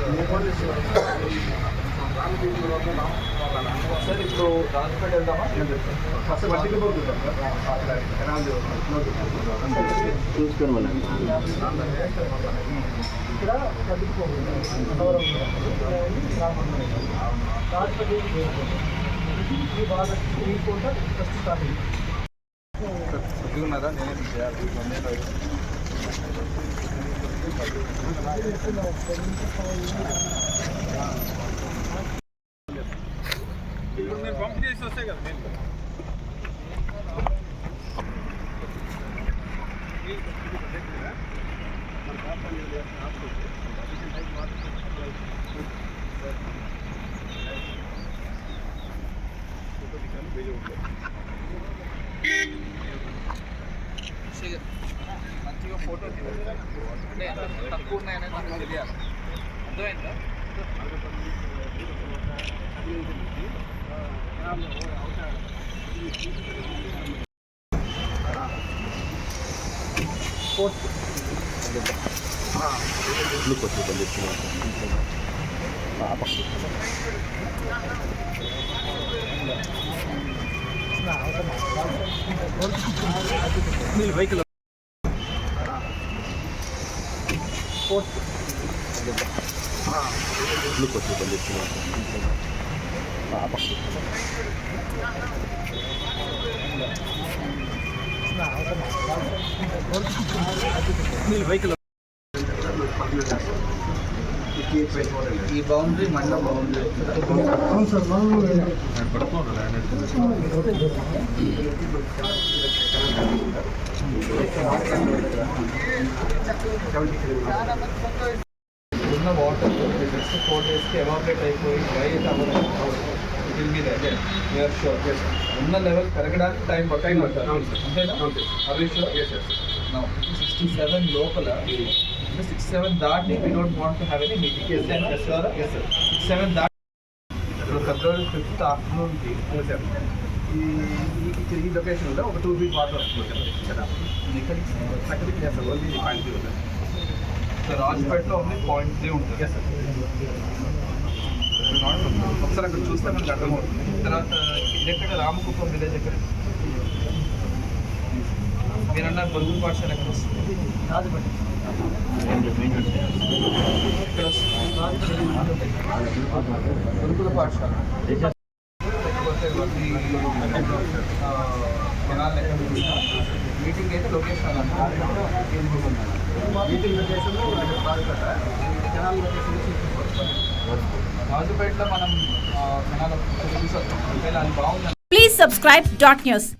Sir ఇప్పుడు రాజపేట వెళ్దామా first మట్టికి పోతుంటాం చూసుకొని వెళ్ళండి ఇక్కడ మట్టికి పోతుంది రాజపేట ఈ బాగా తీసుకుంటా ఫస్ట్ స్టార్ట్ ఉన్నారా నేనేం చేయాలి పంప్ చేసి వస్తే కదా Thank you. అంటే తక్కువ ఉన్నాయని నాకు తెలియాలి అర్థమైందా Look what you can do. Ah, apa? Ini baik court blue court ఇబ్బంది మీరు ఈ బౌండరీ మండల బౌండరీ ఉన్న వాటర్ జస్ట్ ఫోర్ డేస్కి ఎవాపరేట్ అయిపోయి డ్రై అయితే అవ్వదు it will be there you're sure ఉన్న లెవెల్ పెరగడానికి టైం టైం అంతేనా అవి షూర్ సిక్స్టీ సెవెన్ లోపల అంటే సిక్స్ సెవెన్ దాటి we don't want to have any meeting yes sir yes sir six seven దాటి ఇప్పుడు ఫిబ్రవరి ఫిఫ్త్ ఆఫ్టర్నూన్కి సార్ ये ये की लोकेशन है वो एक टू थ्री पाथर्स मतलब इधर है कट एरिया सर्वली दुकान भी होता है सर राजपेटो में पॉइंट 3 होता है यस सर मतलब अगर చూస్తాను నాకు అర్థం అవుతుంది ఇతరు రామకుప్ప మిలేజ్ ఏకరేజ్ వినన్న బర్గంపాడు శాల అక్కడ వస్తుంది రాజపట్టం మెయిన్ రోడ్ క్రాస్ సంతల పాఠశాల ఈ జనాలు లెక్క మీటింగ్ అయితే లొకేషన్ మీటింగ్ లొకేషన్ జనాల లొకేషన్ రాజుపేటలో మనం జనాలు చూసొస్తాం ప్లీజ్ సబ్స్క్రైబ్ డాట్ న్యూస్